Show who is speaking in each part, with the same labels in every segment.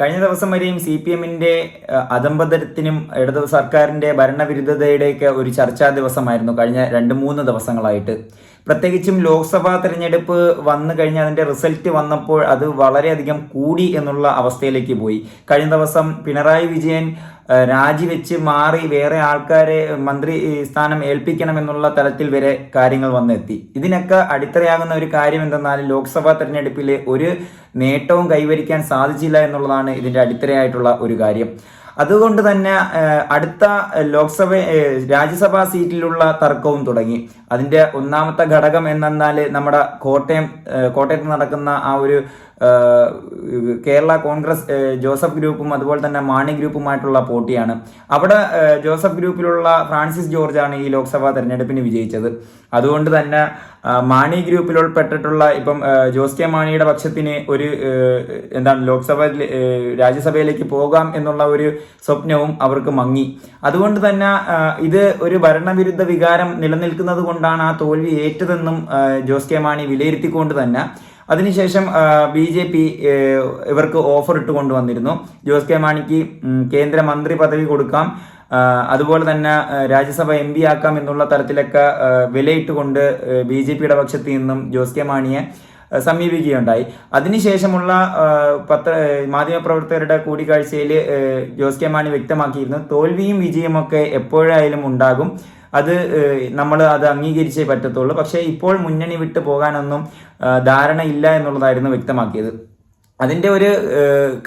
Speaker 1: കഴിഞ്ഞ ദിവസം വരെയും സി പി എമ്മിന്റെ അധംപതനത്തിനും ഇടതു സർക്കാരിന്റെ ഭരണവിരുദ്ധതയുടെയൊക്കെ ഒരു ചർച്ചാ ദിവസമായിരുന്നു കഴിഞ്ഞ രണ്ട് മൂന്ന് ദിവസങ്ങളായിട്ട്. പ്രത്യേകിച്ചും ലോക്സഭാ തെരഞ്ഞെടുപ്പ് വന്നു കഴിഞ്ഞ് അതിന്റെ റിസൾട്ട് വന്നപ്പോൾ അത് വളരെയധികം കൂടി എന്നുള്ള അവസ്ഥയിലേക്ക് പോയി. കഴിഞ്ഞ ദിവസം പിണറായി വിജയൻ രാജിവെച്ച് മാറി വേറെ ആൾക്കാരെ മന്ത്രി സ്ഥാനം ഏൽപ്പിക്കണമെന്നുള്ള തലത്തിൽ വരെ കാര്യങ്ങൾ വന്നെത്തി. ഇതിനൊക്കെ അടിത്തറയാകുന്ന ഒരു കാര്യം എന്തെന്നാൽ ലോക്സഭാ തെരഞ്ഞെടുപ്പിൽ ഒരു നേട്ടവും കൈവരിക്കാൻ സാധിച്ചില്ല എന്നുള്ളതാണ് ഇതിന്റെ അടിത്തറയായിട്ടുള്ള ഒരു കാര്യം. അതുകൊണ്ട് തന്നെ അടുത്ത ലോക്സഭ രാജ്യസഭാ സീറ്റിലുള്ള തർക്കവും തുടങ്ങി. അതിന്റെ ഒന്നാമത്തെ ഘടകം എന്നാൽ നമ്മുടെ കോട്ടയം കോട്ടയത്ത് നടക്കുന്ന ആ ഒരു കേരള കോൺഗ്രസ് ജോസഫ് ഗ്രൂപ്പും അതുപോലെ തന്നെ മാണി ഗ്രൂപ്പുമായിട്ടുള്ള പോട്ടിയാണ്. അവിടെ ജോസഫ് ഗ്രൂപ്പിലുള്ള ഫ്രാൻസിസ് ജോർജാണ് ഈ ലോക്സഭാ തെരഞ്ഞെടുപ്പിന് വിജയിച്ചത്. അതുകൊണ്ട് തന്നെ മാണി ഗ്രൂപ്പിൽ ഉൾപ്പെട്ടിട്ടുള്ള ഇപ്പം ജോസ് കെ മാണിയുടെ പക്ഷത്തിന് ഒരു എന്താണ് ലോക്സഭ രാജ്യസഭയിലേക്ക് പോകാം എന്നുള്ള ഒരു സ്വപ്നവും അവർക്ക് മങ്ങി. അതുകൊണ്ട് തന്നെ ഇത് ഒരു ഭരണവിരുദ്ധ വികാരം നിലനിൽക്കുന്നത് കൊണ്ടാണ് ആ തോൽവി ഏറ്റതെന്നും ജോസ് കെ മാണി വിലയിരുത്തിക്കൊണ്ട് തന്നെ അതിനുശേഷം ബി ജെ പി ഇവർക്ക് ഓഫർ ഇട്ട് കൊണ്ടുവന്നിരുന്നു. ജോസ് കെ മാണിക്ക് കേന്ദ്ര കേന്ദ്രമന്ത്രി പദവി കൊടുക്കാം. അതുപോലെ തന്നെ രാജ്യസഭ എം പി ആക്കാം എന്നുള്ള തരത്തിലൊക്കെ വിലയിട്ടുകൊണ്ട് ബി ജെ പിയുടെ പക്ഷത്ത് നിന്നും ജോസ് കെ മാണിയെ സമീപിക്കുകയുണ്ടായി. അതിനുശേഷമുള്ള പത്ര മാധ്യമപ്രവർത്തകരുടെ കൂടിക്കാഴ്ചയിൽ ജോസ് കെ മാണി വ്യക്തമാക്കിയിരുന്നു തോൽവിയും വിജയമൊക്കെ എപ്പോഴായാലും ഉണ്ടാകും. അത് നമ്മൾ അത് അംഗീകരിച്ചേ പറ്റത്തുള്ളൂ. പക്ഷേ ഇപ്പോൾ മുന്നണി വിട്ടു പോകാനൊന്നും ധാരണയില്ല എന്നുള്ളതായിരുന്നു വ്യക്തമാക്കിയത്. അതിന്റെ ഒരു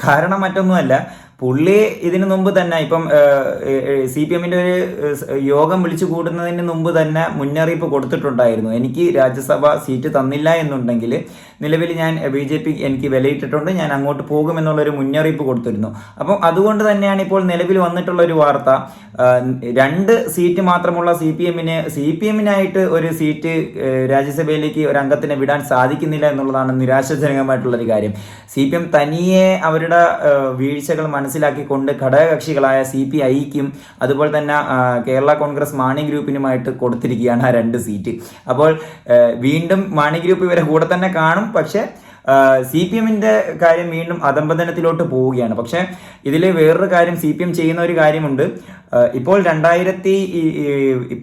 Speaker 1: കാരണം മറ്റൊന്നുമല്ല. പുള്ളി ഇതിനു മുമ്പ് തന്നെ ഇപ്പം സി പി എമ്മിന്റെ ഒരു യോഗം വിളിച്ചു കൂടുന്നതിന് മുമ്പ് തന്നെ മുന്നറിയിപ്പ് കൊടുത്തിട്ടുണ്ടായിരുന്നു. എനിക്ക് രാജ്യസഭ സീറ്റ് തന്നില്ല എന്നുണ്ടെങ്കിൽ നിലവിൽ ഞാൻ ബി ജെ പി എനിക്ക് വിലയിട്ടിട്ടുണ്ട് ഞാൻ അങ്ങോട്ട് പോകുമെന്നുള്ളൊരു മുന്നറിയിപ്പ് കൊടുത്തിരുന്നു. അപ്പം അതുകൊണ്ട് തന്നെയാണ് ഇപ്പോൾ നിലവിൽ വന്നിട്ടുള്ള ഒരു വാർത്ത രണ്ട് സീറ്റ് മാത്രമുള്ള സി പി എമ്മിന് സി പി എമ്മിനായിട്ട് ഒരു സീറ്റ് രാജ്യസഭയിലേക്ക് ഒരു അംഗത്തിനെ വിടാൻ സാധിക്കുന്നില്ല എന്നുള്ളതാണ് നിരാശാജനകമായിട്ടുള്ളൊരു കാര്യം. സി പി എം തനിയെ അവരുടെ വീഴ്ചകൾ വീഴ്ചകൾ മനസ്സിലാക്കിക്കൊണ്ട് ഘടകകക്ഷികളായ സി പി ഐക്കും അതുപോലെ തന്നെ കേരള കോൺഗ്രസ് മാണി ഗ്രൂപ്പിനുമായിട്ട് കൊടുത്തിരിക്കുകയാണ് ആ രണ്ട് സീറ്റ്. അപ്പോൾ വീണ്ടും മാണി ഗ്രൂപ്പ് ഇവരെ കൂടെ തന്നെ കാണും. പക്ഷേ സി പി എമ്മിന്റെ കാര്യം വീണ്ടും അധംപതനത്തിലോട്ട് പോവുകയാണ്. പക്ഷേ ഇതിൽ വേറൊരു കാര്യം സി പി എം ചെയ്യുന്ന ഒരു കാര്യമുണ്ട്. ഇപ്പോൾ രണ്ടായിരത്തി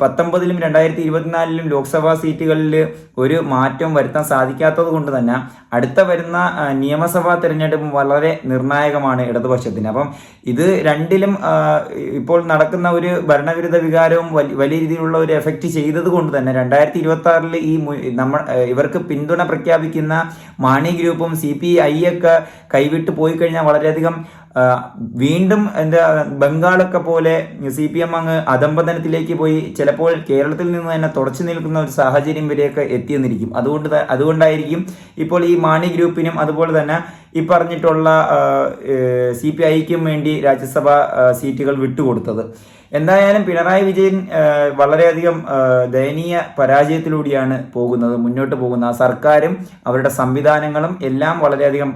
Speaker 1: പത്തൊമ്പതിലും രണ്ടായിരത്തി ഇരുപത്തിനാലിലും ലോക്സഭാ സീറ്റുകളിൽ ഒരു മാറ്റം വരുത്താൻ സാധിക്കാത്തത് കൊണ്ട് തന്നെ അടുത്ത വരുന്ന നിയമസഭാ തെരഞ്ഞെടുപ്പ് വളരെ നിർണായകമാണ് ഇടതുപക്ഷത്തിന്. അപ്പം ഇത് രണ്ടിലും ഇപ്പോൾ നടക്കുന്ന ഒരു ഭരണവിരുദ്ധ വികാരവും വലിയ രീതിയിലുള്ള ഒരു എഫക്റ്റ് ചെയ്തത് കൊണ്ട് തന്നെ രണ്ടായിരത്തി ഇരുപത്തി ആറിൽ ഈ നമ്മൾ ഇവർക്ക് പിന്തുണ പ്രഖ്യാപിക്കുന്ന മാണി ഗ്രൂപ്പും സി പി ഐ ഒക്കെ കൈവിട്ട് പോയി കഴിഞ്ഞാൽ വളരെയധികം വീണ്ടും എന്താ ബംഗാളൊക്കെ പോലെ സി പി എം അങ്ങ് അധംപതനത്തിലേക്ക് പോയി ചിലപ്പോൾ കേരളത്തിൽ നിന്ന് തന്നെ തുടച്ചു നിൽക്കുന്ന ഒരു സാഹചര്യം വരെയൊക്കെ എത്തിയെന്നിരിക്കും. അതുകൊണ്ട് അതുകൊണ്ടായിരിക്കും ഇപ്പോൾ ഈ മാണി ഗ്രൂപ്പിനും അതുപോലെ തന്നെ ഈ പറഞ്ഞിട്ടുള്ള സി പി ഐക്കും വേണ്ടി രാജ്യസഭ സീറ്റുകൾ വിട്ടുകൊടുത്തത്. എന്തായാലും പിണറായി വിജയൻ വളരെയധികം ദയനീയ പരാജയത്തിലൂടെയാണ് പോകുന്നത് മുന്നോട്ട് പോകുന്നത്. സർക്കാരും അവരുടെ സംവിധാനങ്ങളും എല്ലാം വളരെയധികം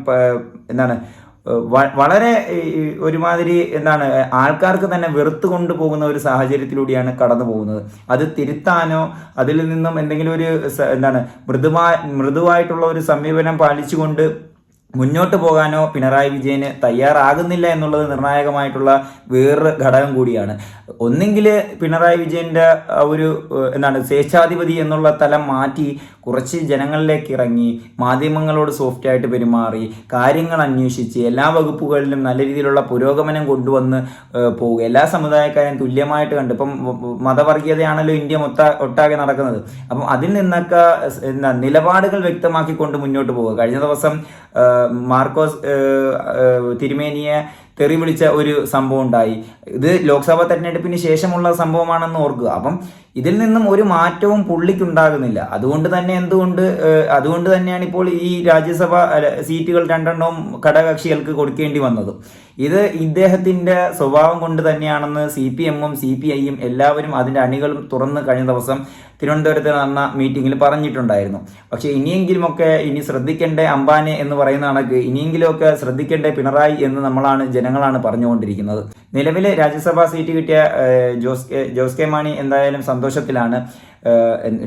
Speaker 1: എന്താണ് വളരെ ഒരുമാതിരി എന്താണ് ആൾക്കാർക്ക് തന്നെ വെറുത്തു കൊണ്ടുപോകുന്ന ഒരു സാഹചര്യത്തിലൂടെയാണ് കടന്നു പോകുന്നത്. അത് തിരുത്താനോ അതിൽ നിന്നും എന്തെങ്കിലും ഒരു എന്താണ് മൃദുവാ മൃദുവായിട്ടുള്ള ഒരു സമീപനം പാലിച്ചുകൊണ്ട് മുന്നോട്ട് പോകാനോ പിണറായി വിജയന് തയ്യാറാകുന്നില്ല എന്നുള്ളത് നിർണായകമായിട്ടുള്ള വേറൊരു ഘടകം കൂടിയാണ്. ഒന്നെങ്കിൽ പിണറായി വിജയന്റെ ഒരു എന്താണ് സ്വേച്ഛാധിപതി എന്നുള്ള തലം മാറ്റി കുറച്ച് ജനങ്ങളിലേക്ക് ഇറങ്ങി മാധ്യമങ്ങളോട് സോഫ്റ്റായിട്ട് പെരുമാറി കാര്യങ്ങൾ അന്വേഷിച്ച് എല്ലാ വകുപ്പുകളിലും നല്ല രീതിയിലുള്ള പുരോഗമനം കൊണ്ടുവന്ന് പോവുക. എല്ലാ സമുദായക്കാരെയും തുല്യമായിട്ട് കണ്ട് ഇപ്പം മതവർഗീയതയാണല്ലോ ഇന്ത്യ മൊത്ത ഒട്ടാകെ നടക്കുന്നത്. അപ്പം അതിൽ നിന്നൊക്കെ നിലപാടുകൾ വ്യക്തമാക്കിക്കൊണ്ട് മുന്നോട്ട് പോവുക. കഴിഞ്ഞ ദിവസം മാർക്കോസ് തിരുമേനിയെ തെറി വിളിച്ച ഒരു സംഭവം ഉണ്ടായി. ഇത് ലോക്സഭാ തെരഞ്ഞെടുപ്പിന് ശേഷമുള്ള സംഭവമാണെന്ന് ഓർക്കുക. അപ്പം ഇതിൽ നിന്നും ഒരു മാറ്റവും പുള്ളിക്കുണ്ടാകുന്നില്ല. അതുകൊണ്ട് തന്നെ എന്തുകൊണ്ട് അതുകൊണ്ട് തന്നെയാണ് ഇപ്പോൾ ഈ രാജ്യസഭ സീറ്റുകൾ രണ്ടെണ്ണവും ഘടകകക്ഷികൾക്ക് കൊടുക്കേണ്ടി വന്നത്. ഇത് ഇദ്ദേഹത്തിന്റെ സ്വഭാവം കൊണ്ട് തന്നെയാണെന്ന് സി പി എമ്മും സി പി ഐയും എല്ലാവരും അതിന്റെ അണികളും തുറന്ന് കഴിഞ്ഞ ദിവസം തിരുവനന്തപുരത്ത് നടന്ന മീറ്റിംഗിൽ പറഞ്ഞിട്ടുണ്ടായിരുന്നു. പക്ഷേ ഇനിയെങ്കിലുമൊക്കെ ഇനി ശ്രദ്ധിക്കേണ്ട അംബാനെ എന്ന് പറയുന്ന കണക്ക് ഇനിയെങ്കിലുമൊക്കെ ശ്രദ്ധിക്കേണ്ട പിണറായി എന്ന് നമ്മളാണ് ജനങ്ങളാണ് പറഞ്ഞുകൊണ്ടിരിക്കുന്നത്. നിലവിൽ രാജ്യസഭാ സീറ്റ് കിട്ടിയ ജോസ് കെ ജോസ് കെ മാണി എന്തായാലും സന്തോഷത്തിലാണ്.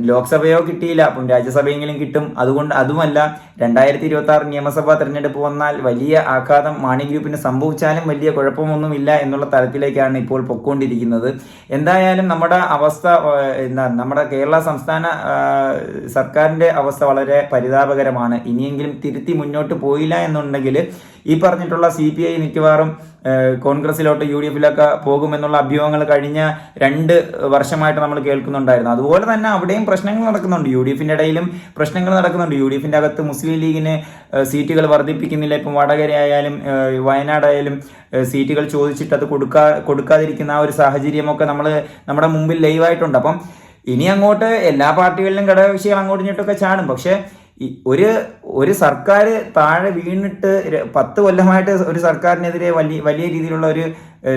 Speaker 1: ലോക്സഭയോ കിട്ടിയില്ല. അപ്പം രാജ്യസഭയെങ്കിലും കിട്ടും. അതുകൊണ്ട് അതുമല്ല രണ്ടായിരത്തി ഇരുപത്തി ആറ് നിയമസഭാ തെരഞ്ഞെടുപ്പ് വന്നാൽ വലിയ ആഘാതം മാണി ഗ്രൂപ്പിന് സംഭവിച്ചാലും വലിയ കുഴപ്പമൊന്നുമില്ല എന്നുള്ള തലത്തിലേക്കാണ് ഇപ്പോൾ പൊക്കോണ്ടിരിക്കുന്നത് എന്തായാലും നമ്മുടെ അവസ്ഥ എന്താ നമ്മുടെ കേരള സംസ്ഥാന സർക്കാരിന്റെ അവസ്ഥ വളരെ പരിതാപകരമാണ്. ഇനിയെങ്കിലും തിരുത്തി മുന്നോട്ട് പോയില്ല എന്നുണ്ടെങ്കിൽ ഈ പറഞ്ഞിട്ടുള്ള സി പി ഐ മിക്കവാറും കോൺഗ്രസിലോട്ട് യു ഡി എഫിലൊക്കെ പോകുമെന്നുള്ള അഭ്യൂഹങ്ങൾ കഴിഞ്ഞ രണ്ട് വർഷമായിട്ട് നമ്മൾ കേൾക്കുന്നുണ്ടായിരുന്നു. അതുപോലെ തന്നെ അവിടെയും പ്രശ്നങ്ങൾ നടക്കുന്നുണ്ട്. യു ഡി എഫിന്റെ ഇടയിലും പ്രശ്നങ്ങൾ നടക്കുന്നുണ്ട്. യു ഡി എഫിന്റെ അകത്ത് മുസ്ലിം ലീഗിന് സീറ്റുകൾ വർദ്ധിപ്പിക്കുന്നില്ല. ഇപ്പം വടകര ആയാലും വയനാടായാലും സീറ്റുകൾ ചോദിച്ചിട്ട് അത് കൊടുക്കാ കൊടുക്കാതിരിക്കുന്ന ആ ഒരു സാഹചര്യമൊക്കെ നമ്മൾ നമ്മുടെ മുമ്പിൽ ലൈവായിട്ടുണ്ട്. അപ്പം ഇനി അങ്ങോട്ട് എല്ലാ പാർട്ടികളിലും ഘടകകക്ഷികൾ അങ്ങോട്ടും ഇങ്ങോട്ടൊക്കെ ചാടും. പക്ഷേ ഈ ഒരു ഒരു സർക്കാർ താഴെ വീണിട്ട് പത്ത് കൊല്ലമായിട്ട് ഒരു സർക്കാരിനെതിരെ വലിയ വലിയ രീതിയിലുള്ള ഒരു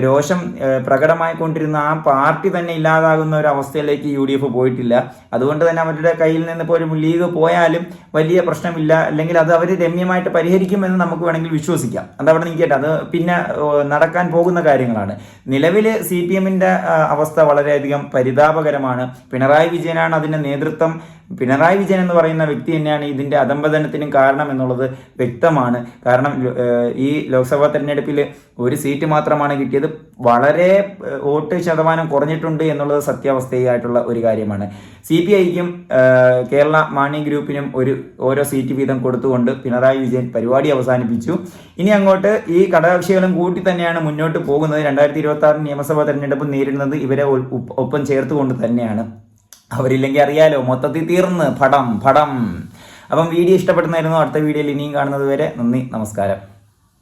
Speaker 1: രോഷം പ്രകടമായി പ്രകടമായിക്കൊണ്ടിരുന്ന ആ പാർട്ടി തന്നെ ഇല്ലാതാകുന്ന ഒരു അവസ്ഥയിലേക്ക് യു ഡി എഫ് പോയിട്ടില്ല. അതുകൊണ്ട് തന്നെ അവരുടെ കയ്യിൽ നിന്ന് ഇപ്പോൾ ഒരു ലീഗ് പോയാലും വലിയ പ്രശ്നമില്ല. അല്ലെങ്കിൽ അത് അവർ രമ്യമായിട്ട് പരിഹരിക്കുമെന്ന് നമുക്ക് വേണമെങ്കിൽ വിശ്വസിക്കാം. അത് അവിടെ അത് പിന്നെ നടക്കാൻ പോകുന്ന കാര്യങ്ങളാണ്. നിലവിൽ സി പി എമ്മിന്റെ അവസ്ഥ വളരെയധികം പരിതാപകരമാണ്. പിണറായി വിജയനാണ് അതിന്റെ നേതൃത്വം. പിണറായി വിജയൻ എന്ന് പറയുന്ന വ്യക്തി തന്നെയാണ് ഇതിന്റെ അധംപതനത്തിനും കാരണം എന്നുള്ളത് വ്യക്തമാണ്. കാരണം ഈ ലോക്സഭാ തെരഞ്ഞെടുപ്പിൽ ഒരു സീറ്റ് മാത്രമാണ് കിട്ടിയത്. വളരെ വോട്ട് ശതമാനം കുറഞ്ഞിട്ടുണ്ട് എന്നുള്ളത് സത്യാവസ്ഥയായിട്ടുള്ള ഒരു കാര്യമാണ്. സി പി ഐക്കും കേരള മാണി ഗ്രൂപ്പിനും ഒരു ഓരോ സീറ്റ് വീതം കൊടുത്തുകൊണ്ട് പിണറായി വിജയൻ പരിപാടി അവസാനിപ്പിച്ചു. ഇനി അങ്ങോട്ട് ഈ ഘടകകക്ഷികളും കൂട്ടി തന്നെയാണ് മുന്നോട്ട് പോകുന്നത്. രണ്ടായിരത്തി ഇരുപത്തി ആറ് നിയമസഭാ തെരഞ്ഞെടുപ്പ് നേരിടുന്നത് ഇവരെ ഒപ്പം ചേർത്തുകൊണ്ട് തന്നെയാണ്. അവരില്ലെങ്കിൽ അറിയാലോ മൊത്തത്തിൽ തീർന്ന്. പടം പടം അപ്പം വീഡിയോ ഇഷ്ടപ്പെടുന്നായിരുന്നു അടുത്ത വീഡിയോയിൽ ഇനിയും കാണുന്നത് വരെ നന്ദി നമസ്കാരം.